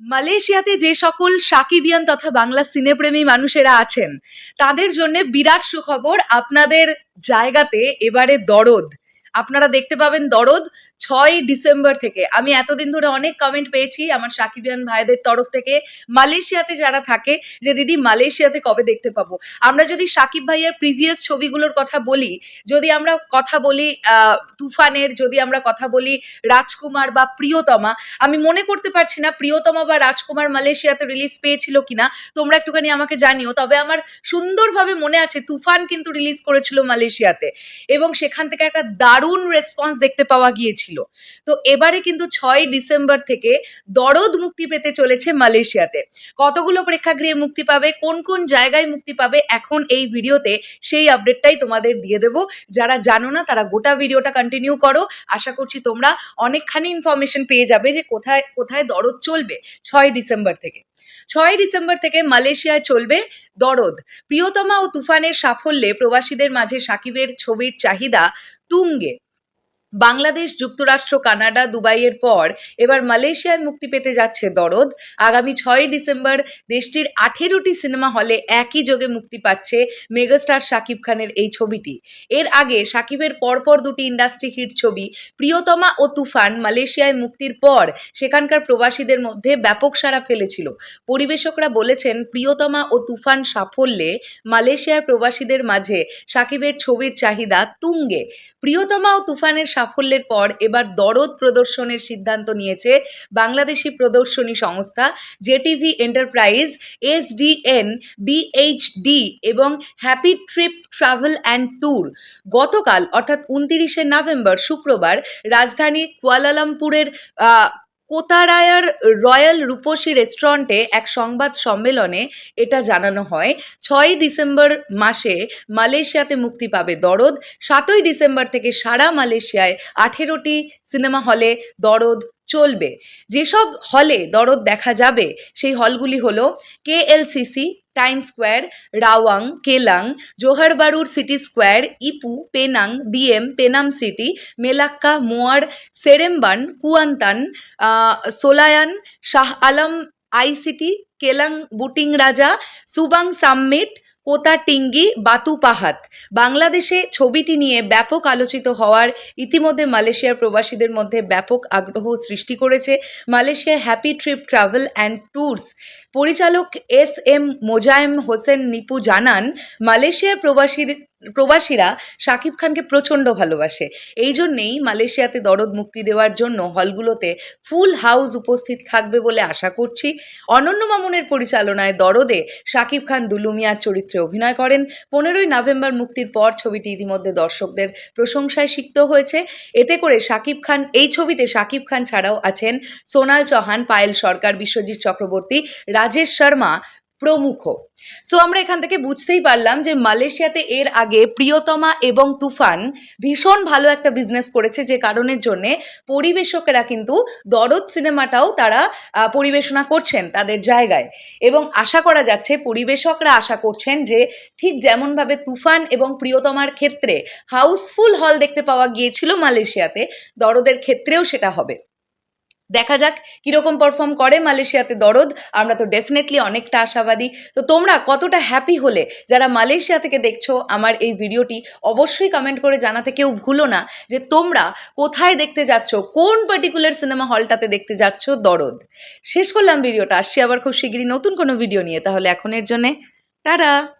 মালয়েশিয়াতে যে সকল সাকিবিয়ান তথা বাংলা সিনেপ্রেমী মানুষেরা আছেন, তাদের জন্য বিরাট সুখবর আপনাদের জায়গাতে এবারে দরদ। আপনারা দেখতে পাবেন দরদ ছয় ডিসেম্বর থেকে। আমি এতদিন ধরে অনেক কমেন্ট পেয়েছি আমার সাকিবিয়ান ভাইদের তরফ থেকে। মালয়েশিয়াতে যারা থাকে যে, দিদি, মালয়েশিয়াতে কবে দেখতে পাবো? আমরা যদি সাকিব ভাইয়ের প্রিভিয়াস ছবিগুলোর কথা বলি, যদি আমরা কথা বলি তুফানের, যদি আমরা কথা বলি রাজকুমার বা প্রিয়তমা, আমি মনে করতে পারছি না প্রিয়তমা বা রাজকুমার মালয়েশিয়াতে রিলিজ পেয়েছিল কিনা। তোমরা একটুখানি আমাকে জানিও। তবে আমার সুন্দরভাবে মনে আছে, তুফান কিন্তু রিলিজ করেছিল মালয়েশিয়াতে। এবং সেখান থেকে একটা দারুণ রেসপন্স দেখতে পাওয়া গিয়েছিল। তো এবারে কিন্তু ছয় ডিসেম্বর থেকে দরদ মুক্তি পেতে চলেছে মালয়েশিয়াতে। কতগুলো প্রেক্ষাগৃহে মুক্তি পাবে, কোন কোন জায়গায় মুক্তি পাবে, এখন এই ভিডিওতে সেই আপডেটটাই তোমাদের দিয়ে দেবো। যারা জানো না, তারা গোটা ভিডিওটা কন্টিনিউ করো। আশা করছি তোমরা অনেকখানি ইনফরমেশন পেয়ে যাবে যে কোথায় কোথায় দরদ চলবে ছয় ডিসেম্বর থেকে। ছয় ডিসেম্বর থেকে মালয়েশিয়ায় চলবে দরদ। প্রিয়তমা ও তুফানের সাফল্যে প্রবাসীদের মাঝে সাকিবের ছবির চাহিদা তুঙ্গে। বাংলাদেশ, যুক্তরাষ্ট্র, কানাডা, দুবাইয়ের পর এবার মালয়েশিয়ায় মুক্তি পেতে যাচ্ছে দরদ। আগামী ছয় ডিসেম্বর দেশটির আঠেরোটি সিনেমা হলে একই যোগে মুক্তি পাচ্ছে মেগাস্টার শাকিব খানের এই ছবিটি। এর আগে শাকিবের পরপর দুটি ইন্ডাস্ট্রি হিট ছবি প্রিয়তমা ও তুফান মালয়েশিয়ায় মুক্তির পর সেখানকার প্রবাসীদের মধ্যে ব্যাপক সাড়া ফেলেছিল। পরিবেশকরা বলেছেন, প্রিয়তমা ও তুফান সাফল্যে মালয়েশিয়ার প্রবাসীদের মাঝে শাকিবের ছবির চাহিদা তুঙ্গে। প্রিয়তমা ও তুফানের সাফল্যের পর এবার দরদ প্রদর্শনের সিদ্ধান্ত নিয়েছে বাংলাদেশি প্রদর্শনী সংস্থা, জেটিভি এন্টারপ্রাইজ, এসডিএন, বিএইচডি এবং happy trip travel and tour. গতকাল, অর্থাৎ উনতিরিশে নভেম্বর, শুক্রবার, রাজধানী কুয়ালালামপুরের কোতারায়ার রয়্যাল রূপসী রেস্টুরেন্টে এক সংবাদ সম্মেলনে এটা জানানো হয়। ছয়ই ডিসেম্বর মাসে মালয়েশিয়াতে মুক্তি পাবে দরদ। সাতই ডিসেম্বর থেকে সারা মালয়েশিয়ায় আঠেরোটি সিনেমা হলে দরদ চলবে। যেসব হলে দরদ দেখা যাবে, সেই হলগুলি হলো KLCC time square, Rawang, Klang, জোহারবারুর city square, Ipoh, Penang BM Penang city, Melaka, Muar, Seremban, Kuantan সোলায়ান Shah Alam ICT, Klang বুটিং রাজা, সুবাং সাম্মিট কোতাটিঙ্গি বাতুপাহাত বাংলাদেশে ছবিটি নিয়ে ব্যাপক আলোচিত হওয়ার ইতিমধ্যে মালয়েশিয়ার প্রবাসীদের মধ্যে ব্যাপক আগ্রহ সৃষ্টি করেছে Malaysia happy trip travel and tours. পরিচালক এস এম মোজায়েম হোসেন নিপু জানান, মালয়েশিয়ার প্রবাসীদের প্রবাসীরা শাকিব খানকে প্রচণ্ড ভালোবাসে। এই জন্যেই মালয়েশিয়াতে দরদ মুক্তি দেওয়ার জন্য হলগুলোতে ফুল হাউস উপস্থিত থাকবে বলে আশা করছি। অনন্য মামুনের পরিচালনায় দরদে শাকিব খান দুলুমিয়ার চরিত্রে অভিনয় করেন। পনেরোই নভেম্বর মুক্তির পর ছবিটি ইতিমধ্যে দর্শকদের প্রশংসায় সিক্ত হয়েছে। এতে করে শাকিব খান, এই ছবিতে শাকিব খান ছাড়াও আছেন সোনাল চৌহান, পায়েল সরকার, বিশ্বজিৎ চক্রবর্তী, রাজেশ শর্মা প্রমুখ। সো আমরা এখান থেকে বুঝতেই পারলাম যে মালয়েশিয়াতে এর আগে প্রিয়তমা এবং তুফান ভীষণ ভালো একটা বিজনেস করেছে যে কারণের জন্যে পরিবেশকেরা কিন্তু দরদ সিনেমাটাও তারা পরিবেশনা করছেন তাদের জায়গায়। এবং আশা করা যাচ্ছে পরিবেশকরা আশা করছেন যে ঠিক যেমনভাবে তুফান এবং প্রিয়তমার ক্ষেত্রে হাউসফুল হল দেখতে পাওয়া গিয়েছিল মালয়েশিয়াতে, দরদের ক্ষেত্রেও সেটা হবে। দেখা যাক কীরকম পারফর্ম করে মালয়েশিয়াতে দরদ। আমরা তো ডেফিনেটলি অনেকটা আশাবাদী। তো তোমরা কতটা হ্যাপি হলে? যারা মালয়েশিয়া থেকে দেখছ, আমার এই ভিডিওটি অবশ্যই কমেন্ট করে জানাতে কেউ ভুলো না যে তোমরা কোথায় দেখতে যাচ্ছ? কোন পার্টিকুলার সিনেমা হলটাতে দেখতে যাচ্ছ দরদ? শেষ করলাম ভিডিওটা। আসছি আবার খুব শিগগিরই নতুন কোনো ভিডিও নিয়ে। তাহলে এখনের জন্যে, টাটা!